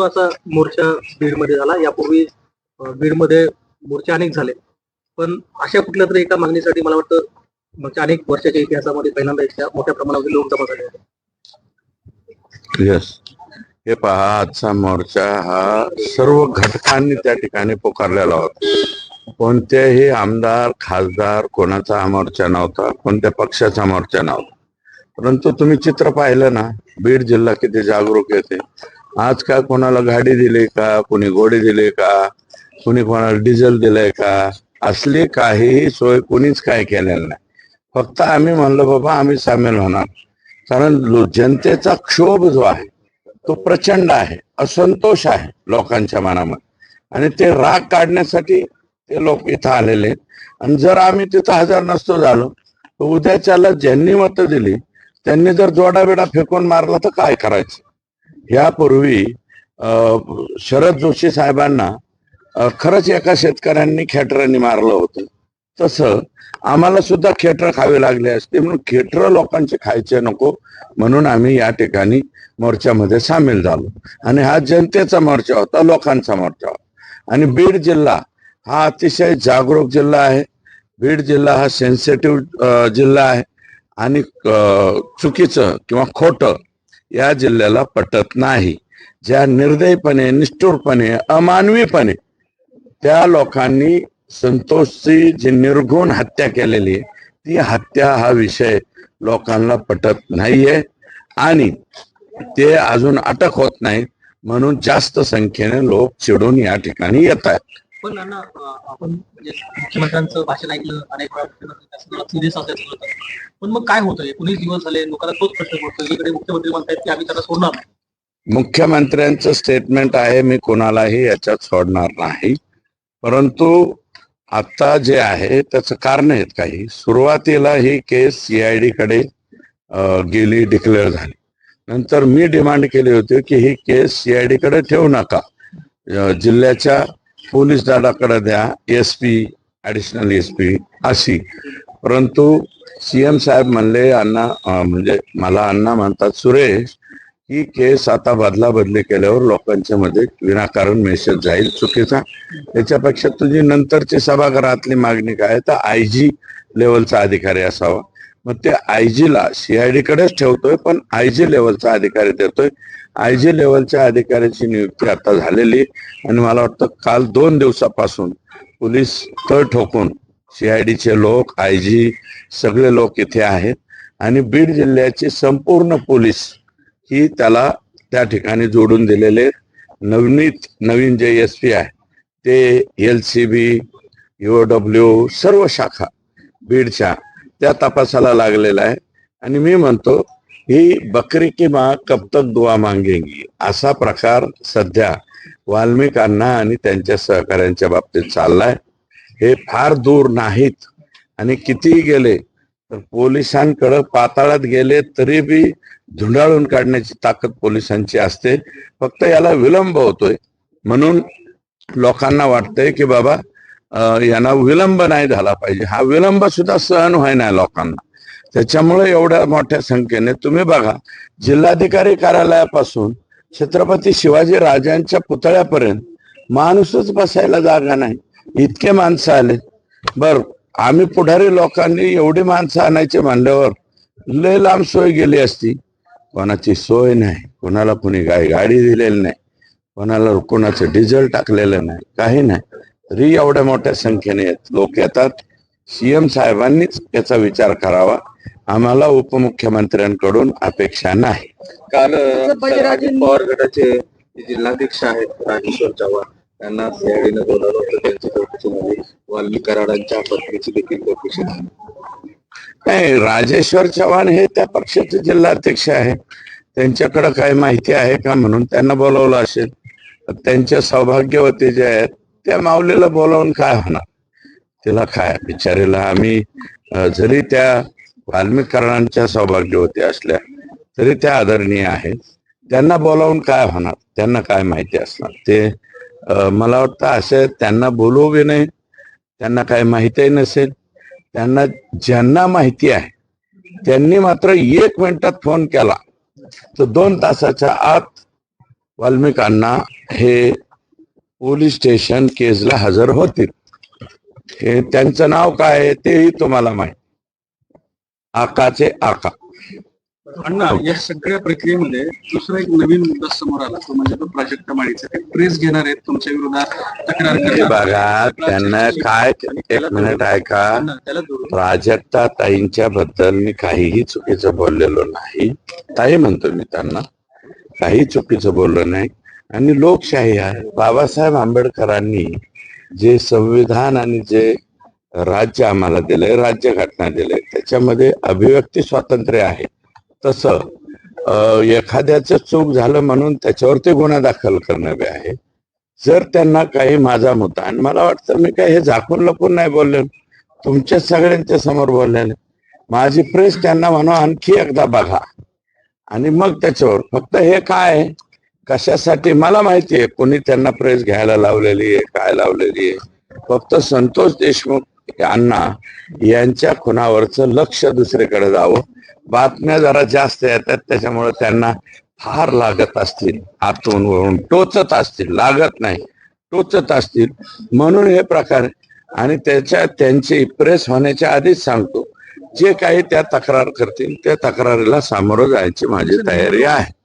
महत्त्वाचा मोर्चा बीडमध्ये झाला. यापूर्वी बीडमध्ये मोर्चे अनेक झाले. पण अशा कुठल्या तरी एका मागणीसाठी मला वाटतं मागच्या अनेक वर्षाच्या इतिहासामध्ये पहिल्यांदा इतक्या मोठ्या प्रमाणावर लोक जमा झाले होते. येस हे पहा आजचा मोर्चा हा सर्व घटकांनी त्या ठिकाणी पुकारलेला होता. कोणत्याही आमदार खासदार कोणाचा हा मोर्चा नव्हता कोणत्या पक्षाचा मोर्चा नव्हता. परंतु तुम्ही चित्र पाहिलं ना बीड जिल्हा किती जागरूक येते. आज काय कोणाला गाडी दिली का? कोणी घोडे दिली का? कोणी कोणाला डिझेल दिलंय का? असली काहीही सोय कोणीच काय केलेलं नाही. फक्त आम्ही म्हणलो बाबा आम्ही सामील होणार. कारण जनतेचा क्षोभ जो आहे तो प्रचंड आहे असंतोष आहे लोकांच्या मनामध्ये. आणि ते राग काढण्यासाठी ते लोक इथं आलेले आहेत. आणि जर आम्ही तिथं हजर नसतो झालो तर उद्याच्याला ज्यांनी मतं दिली त्यांनी जर जोडाबिडा फेकून मारला तर काय करायचं? यापूर्वी शरद जोशी साहेबांना खरंच एका शेतकऱ्यांनी खेटरांनी मारलं होतं. तसं आम्हाला सुद्धा खेटर खावे लागले असते म्हणून खेटर लोकांचे खायचे नको म्हणून आम्ही या ठिकाणी मोर्चामध्ये सामील झालो. आणि हा जनतेचा मोर्चा होता लोकांचा मोर्चा होता. आणि बीड जिल्हा हा अतिशय जागरूक जिल्हा आहे. बीड जिल्हा हा सेन्सिटिव्ह जिल्हा आहे. आणि चुकीचं किंवा खोटं या जिल्ह्याला पटत नाही. ज्या निर्दयीपणे निष्ठुरपणे अमानवीपणे त्या लोकांनी संतोषची जी निर्गुण हत्या केलेली आहे ती हत्या हा विषय लोकांना पटत नाहीये. आणि ते अजून अटक होत नाही म्हणून जास्त संख्येने लोक चिडून या ठिकाणी येत आहेत. पण अण्णा आपण म्हणजे मुख्यमंत्र्यांचं भाषण ऐकलं अनेक वेळा मुख्यमंत्री सिरियस असल्याचं होतं पण मग काय होतंय? एकोणीस दिवस झाले लोकांना तोच प्रश्न पडतो इकडे मुख्यमंत्री म्हणतायत की आम्ही त्याला सोडणार नाही. मुख्यमंत्र्यांचं स्टेटमेंट आहे मी कोणालाही याच्यात सोडणार नाही. परंतु आता जे आहे त्याचं कारण आहेत काही. सुरुवातीला ही केस सीआयडी कडे गेली डिक्लेअर झाली. नंतर मी डिमांड केली होती की ही केस सीआयडी कडे ठेवू नका. जिल्ह्याच्या पोलीस दादाकडे द्या S P additional S P अशी. परंतु सी एम साहेब म्हणले अण्णा म्हणजे मला अण्णा म्हणतात सुरेश ही केस आता बदला बदली केल्यावर लोकांच्या मध्ये विनाकारण मेसेज जाईल चुकीचा. त्याच्यापेक्षा तुझी नंतरची सभागृहातली मागणी काय तर आय जी लेवलचा अधिकारी असावा. मग ते आय ला सीआयडी कडेच ठेवतोय पण आय जी लेवलचा अधिकारी देतोय. आय जी लेवलच्या अधिकाऱ्याची नियुक्ती आता झालेली आणि मला वाटतं काल दोन दिवसापासून पोलीस तळ ठोकून सीआयडीचे लोक आय जी सगळे लोक इथे आहेत. आणि बीड जिल्ह्याची संपूर्ण पोलीस ही त्याला त्या ठिकाणी जोडून दिलेले नवनीत नवीन जे एस पी आहे ते एल सी बी डब्ल्यू सर्व शाखा बीडच्या त्या तपासाला लागलेला आहे. आणि मी म्हणतो ही बकरी की मा कब तक दुवा मागेंगी असा प्रकार सध्या वाल्मिकांना आणि त्यांच्या सहकाऱ्यांच्या बाबतीत चाललाय. हे फार दूर नाहीत. आणि कितीही गेले तर पोलिसांकडे पाताळात गेले तरी बी धुंडाळून काढण्याची ताकद पोलिसांची असते. फक्त याला विलंब होतोय. म्हणून लोकांना वाटतंय की बाबा यांना विलंब नाही झाला पाहिजे. हा विलंब सुद्धा सहन व्हाय नाही लोकांना. त्याच्यामुळे एवढ्या मोठ्या संख्येने तुम्ही बघा जिल्हाधिकारी कार्यालयापासून छत्रपती शिवाजी राजांच्या पुतळ्यापर्यंत माणूसच बसायला जागा नाही. इतके माणसं आले. बर आम्ही पुढारी लोकांनी एवढी माणसं आणायची म्हणल्यावर लय लांब सोय गेली असती. कोणाची सोय नाही. कोणाला कोणी गाय गाडी दिलेली नाही. कोणाला कोणाचं डिझेल टाकलेलं नाही. काही नाही. तरी एवढ्या मोठ्या संख्येने लोक येतात. सीएम साहेबांनीच याचा विचार करावा. आम्हाला उपमुख्यमंत्र्यांकडून अपेक्षा नाही. काल पवार गटाचे जिल्हाध्यक्ष आहेत राजेश्वर चव्हाण त्यांना सीआयडीनं बोलावलं होतं. त्यांची चौकशीमध्ये वाल्मिक कराडांच्या पत्नीची देखील चौकशी झाली. नाही राजेश्वर चव्हाण हे त्या पक्षाचे जिल्हाध्यक्ष आहे त्यांच्याकडे काय माहिती आहे का? म्हणून त्यांना बोलवलं असेल. त्यांच्या सौभाग्यवती जे आहेत त्या माऊलीला बोलावून काय होणार? तिला काय बिचारीला आम्ही जरी त्या वाल्मिकरणांच्या सौभाग्य होत्या असल्या तरी त्या आदरणीय आहेत. त्यांना बोलावून काय होणार? त्यांना काय माहिती असणार? ते मला वाटतं असे त्यांना बोलवू बी नाही त्यांना काय माहितीही नसेल. त्यांना ज्यांना माहिती आहे त्यांनी मात्र एक मिनिटात फोन केला. तर दोन तासाच्या आत वाल्मिकांना हे पोलीस स्टेशन केसला हजर होतील. हे त्यांचं नाव काय आहे तेही तुम्हाला माहीत. आकाचे आका. अण्णा या सगळ्या प्रक्रियेमध्ये दुसरा एक नवीन मुद्दा समोर आला तो म्हणजे तो प्राजक्ता माळीचा. ते प्रेस घेणार आहेत तुमच्या विरोधात तक्रार हे करणार बघा त्यांना काय एक मिनिट ऐका. अण्णा, त्याला प्राजक्ता ताईंच्या बद्दल मी काहीही चुकीचं बोललेलो नाही. ताई म्हणतो मी त्यांना काही चुकीचं बोललो नाही. आणि लोकशाही आहे. बाबासाहेब आंबेडकरांनी जे संविधान आणि जे राज्य आम्हाला दिलंय राज्यघटना दिलंय त्याच्यामध्ये अभिव्यक्ती स्वातंत्र्य आहे. तसं एखाद्याचं चूक झालं म्हणून त्याच्यावरती गुन्हा दाखल करणारे आहे. जर त्यांना काही माझा मुद्दा आणि मला वाटतं मी काही हे झाकून लपून नाही बोलले तुमच्या सगळ्यांच्या समोर बोललेले. माझी प्रेस त्यांना म्हणा आणखी एकदा बघा. आणि मग त्याच्यावर फक्त हे काय आहे, कशासाठी? मला माहिती आहे कोणी त्यांना प्रेस घ्यायला लावलेली आहे काय लावलेली आहे. फक्त संतोष देशमुख यांना यांच्या खुनावरचं लक्ष दुसरीकडे जावं. बातम्या जरा जास्त येतात त्याच्यामुळे त्यांना फार लागत असतील. आतून वळून टोचत असतील लागत नाही. टोचत असतील. म्हणून हे प्रकार आणि त्याच्या त्यांची प्रेस होण्याच्या आधीच सांगतो. जे काही त्या तक्रार करतील त्या तक्रारीला सामोरं जायची माझी तयारी आहे.